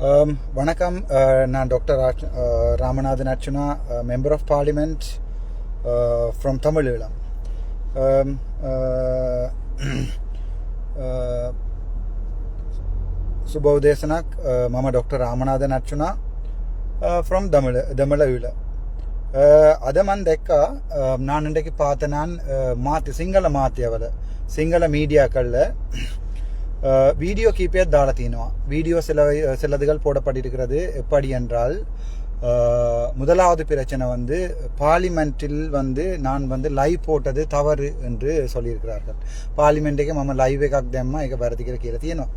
Um, வணக்கம் uh, நான் doctor Ramanathan Archuna member of parliament from Tamil Eelam Um, uh, uh, සුබව දේශනක් මම doctor රාමනාදන අච්චුනා from දමල දමලවිල අද මන් දැක්කා නානටකි පාතනන් මාත්‍ය සිංහල මාත්‍යවල සිංහල මීඩියා කල්ල வீடியோ கீப்பேர் தாள தீனுவா வீடியோ சில சிலதுகள் போடப்பட்டிருக்கிறது எப்படி என்றால் அஹ், முதலாவது பிரச்சனை வந்து பார்லிமெண்ட்டில் வந்து நான் வந்து லைவ் போட்டது தவறு என்று சொல்லியிருக்கிறார்கள் පාලිමෙන්ට් එක මම ලයිව් එකක් දැම්ම ඒක වැරදි කියලා කියලා තියෙනවා.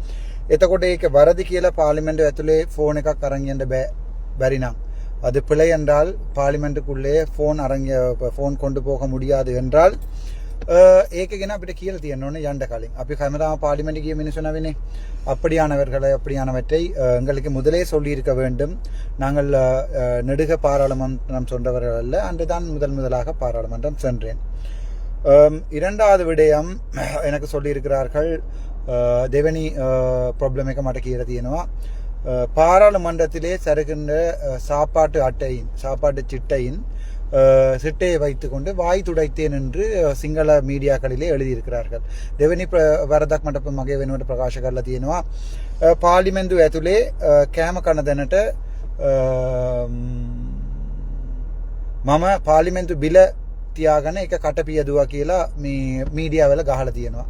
එතකොට ඒක වැරදි කියලා පාර්ලිමේන්තු ඇතුලේ ෆෝන් එකක් අරන් යන්න බෑ බැරි නම්. அது பிழை என்றால் பார்லிமெண்ட்டுக்குள்ளே ஃபோன் அரங்க ஃபோன் கொண்டு போக முடியாது என்றால் அஹ், ඒක ගැන අපිට කියලා තියෙන්න ඕනේ යන්න කලින්. අපි හැමදාම பார்லிமெண்ட் ගිය මිනිස්සු නවිනේ. அப்படியானவர்களை அப்படியானவற்றை அஹ், எங்களுக்கு முதலே சொல்லியிருக்க வேண்டும் நாங்கள் அஹ், அஹ், நெடுக பாராளுமன்றம் சென்றவர்கள் அல்ல அன்றுதான் முதல் முதலாக பாராளுமன்றம் சென்றேன் அம், இரண்டாவது விடயம் எனக்கு சொல்லியிருக்கிறார்கள் அஹ், දෙවැනි ප්‍රොබ්ලම එක මට කියල තියෙනවා அஹ், பாராளுமன்றத்திலே சருகின்ற அஹ், சாப்பாட்டு அட்டையின் சாப்பாட்டு சிட்டையின் அஹ், சிட்டையை வைத்துக்கொண்டு வாய் துடைத்தேன் என்று சிங்கள மீடியாக்களிலே எழுதியிருக்கிறார்கள். දෙවැනි වරදක් මට මගේ වෙනුවට ප්‍රකාශ කරලා තියෙනවා පාලිමෙන්දු ඇතුලේ කෑම කන දැනට මම පාලිමෙන්තු බිල තියාගෙන එක කට පියදුවා කියලා මේ මීඩියාවල ගහලා තියෙනවා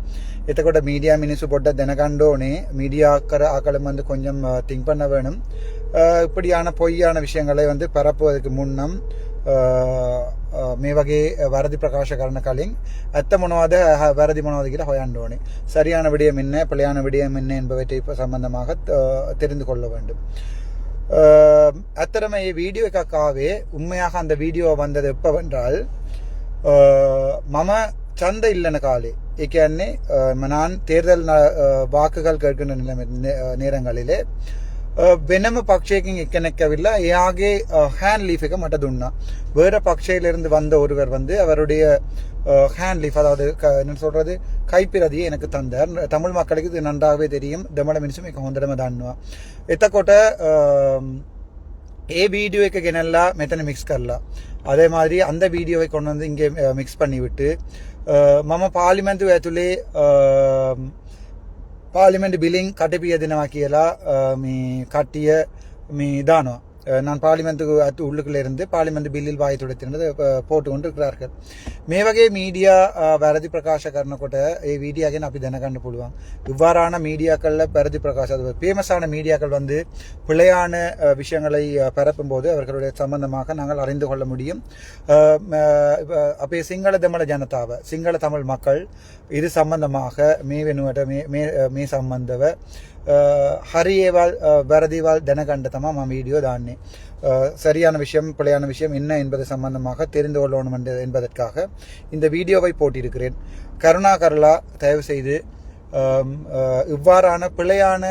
එතකොට මීඩියා මිනිස්සු පොඩ්ඩක් දැනගන්න ඕනේ மீடியா කර அகலமந்து கொஞ்சம் திங்க் பண்ண வேணும். இப்படியான பொய்யான விஷயங்களை வந்து பரப்புவதற்கு முன்னம் මේ වගේ වැරදි ප්‍රකාශ කරන කලින් ඇත්ත මොනවද වැරදි මොනවද කියලා හොයන්න ඕනේ. சரியான விடயம் என்ன பிழையான விடயம் என்ன என்பவற்றை சம்பந்தமாக தெரிந்து கொள்ள வேண்டும் அத்தரம வீடியோ எக்காகவே உண்மையாக அந்த வீடியோ வந்தது எப்பவென்றால் மம சந்தை இல்லைன காலே ஏக்கே நான் தேர்தல் வாக்குகள் கேட்கின்ற நிலைமை நேரங்களிலே වෙනම පක්ෂයකින් එක්කෙනෙක් ඇවිල්ලා එයාගේ ஹேண்ட் லீஃப் එක මට දුන්නා வேற பக்ஷையிலிருந்து வந்த ஒருவர் வந்து அவருடைய ஹேண்ட் லீஃப் அதாவது க- என்ன சொல்றது கைப்பிரதியை எனக்கு தந்தார் தமிழ் மக்களுக்கு இது நன்றாகவே தெரியும் දෙමළ මිනිසුම එක හොඳටම දන්නවා එතකොට අම්, ඒ வீடியோ එක ගෙනල්ලා මෙතන மிக்ஸ் කරලා அதே மாதிரி அந்த வீடியோவை கொண்டு வந்து இங்கே மிக்ஸ் பண்ணி விட்டு அஹ், මම පාලිමැන්තු ඇතුලේ අම්, පාලිමෙන්ට් බිලිං කටපිය දෙනවා කියලා අ, මේ කට්ටිය මේ දානවා அஹ், நான் பார்லிமெண்ட்டுக்கு அத்து உள்ளுக்குள்ளே இருந்து பார்லிமெண்ட் பில்லில் வாய் துடைத்திருந்தது போட்டு கொண்டிருக்கிறார்கள் மேவகே மீடியா வரதி பிரகாஷ கர்ணக்கூட ஏ வீடியாக்கே அப்படி தினகண்டு போடுவாங்க இவ்வாறான மீடியாக்களில் பரதி பிரகாஷ் அது ஃபேமஸான மீடியாக்கள் வந்து பிழையான விஷயங்களை பரப்பும் போது அவர்களுடைய சம்பந்தமாக நாங்கள் அறிந்து கொள்ள முடியும். அப்போ சிங்கள தமிழ ஜனதாவை சிங்கள தமிழ் மக்கள் இது சம்பந்தமாக மே வெனுவட்ட மே மே சம்பந்தவை හරි ඒවල් වැරදිවල් දැනගණ්ඩ තම ම වීඩියෝ දාන්නේ சரியான விஷயம் பிழையான விஷயம் என்ன என்பது சம்பந்தமாக தெரிந்து கொள்ளணும் என்பதற்காக இந்த வீடியோவை போட்டிருக்கிறேன். கருணா கருளா தயவு செய்து இவ்வாறான பிழையான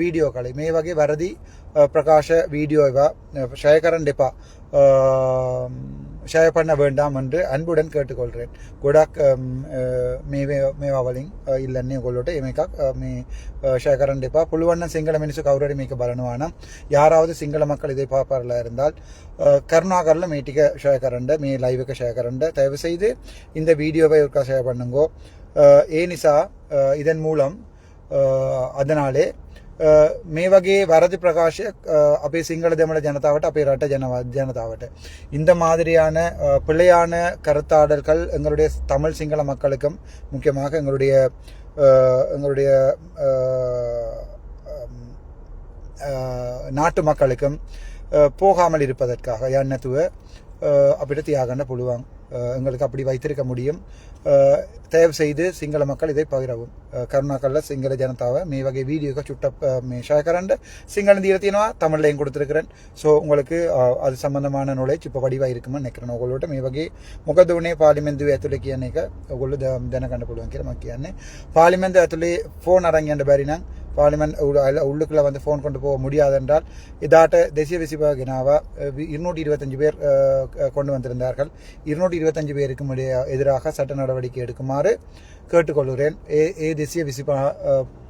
வீடியோக்களை மே வகை வரதி பிரகாஷ வீடியோவா ஷயகரன் டெப்பா ஷேர் பண்ண வேண்டாம் என்று அன்புடன் கேட்டுக்கொள்கிறேன். குடாக் மேவே மேவாவலிங் இல்லைன்னு கொள்ளோட்டு இமைக்கா మీ శేఖరండిపా పులివన్న சிங்கள మినిసు కౌరడి మీకు బలనువాన யாராவது சிங்கள மக்கள் இதை பார்ப்பார்களாக இருந்தால் கருணாகரில் மீட்டிக்க ஷேகரண்டு மீ லைவுக்கு ஷேகரண்டு தயவுசெய்து இந்த வீடியோவை ஒருக்கா ஷேர் பண்ணுங்கோ. ஏனிசா இதன் மூலம் அதனாலே මේ වගේ වැරදි ප්‍රකාශයක් අ, අපේ සිංහල දෙමළ ජනතාවට අපේ රට ජනව ජනතාවට இந்த மாதிரியான அ, பிழையான கருத்தாடல்கள் எங்களுடைய தமிழ் சிங்கள மக்களுக்கும் முக்கியமாக எங்களுடைய அ, எங்களுடைய அ, அம், අ, නාට්ටු මක්කලකම් போகாமல் இருப்பதற்காக යන්නතුව අපිට තියාගන්න පුළුවන් அஹ், எங்களுக்கு அப்படி வைத்திருக்க முடியும். தயவு செய்து சிங்கள மக்கள் இதை பகிரவும். கருணாக்கல்ல சிங்கள ஜனதாவை மே வகை வீடியோக்கு சுட்ட மீ ஷேக்கரண்டு சிங்கள தீரத்தினா தமிழ்லையும் கொடுத்துருக்கிறேன். ஸோ உங்களுக்கு அது சம்மந்தமான நூலேஜ் இப்போ வடிவாக இருக்குமென்னு நினைக்கிறேன். உங்களோட மே வகை முகதுவனே ಪಾರ್ಲಿಮೆಂದು ಅತುಲಿಕೆ ಅನ್ನೇಕ ಒಳ್ಳು ದನ ಕಂಡುಕೊಳ್ಳುವಂಗೆ ಮಕ್ಕಿ ಅನ್ನೆ ಪಾರ್ಲಿಮೆಂದು ಅತುಲಿ ಫೋನ್ ಅರಂಗೆ ಅಂಡ ಬಾರಿ ನಂಗೆ අරන් යන්න බැරි නම් பார்லிமெண்ட் உள்ளுக்குள்ள வந்து ஃபோன் கொண்டு போக முடியாது என்றால் இதாட்ட தேசிய விசிப கினாவா இருநூற்றி இருபத்தஞ்சு பேர் அஹ், க- கொண்டு வந்திருந்தார்கள் இருநூற்றி இருபத்தஞ்சு பேருக்கும் இடையே- எதிராக சட்ட நடவடிக்கை எடுக்குமாறு கேட்டுக்கொள்கிறேன் ඒ ඒ දෙසිය විසි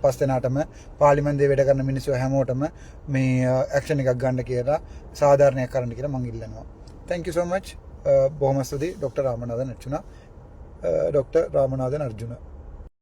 පස්තනාටම පාලිමන්දේ වැඩ කරන මිනිස්සු හැමෝටම මේ ඇක්ෂණ එකක් ගන්න කියලා සාධාරණයක් කරන්න කියලා මං ඉල්ලනවා තැංක සෝමච් බොහොම ස්තුති ඩොක්ට රාමනාදන් අර්ජුන ඩොක්ට රාමනාදන් අර්ජුන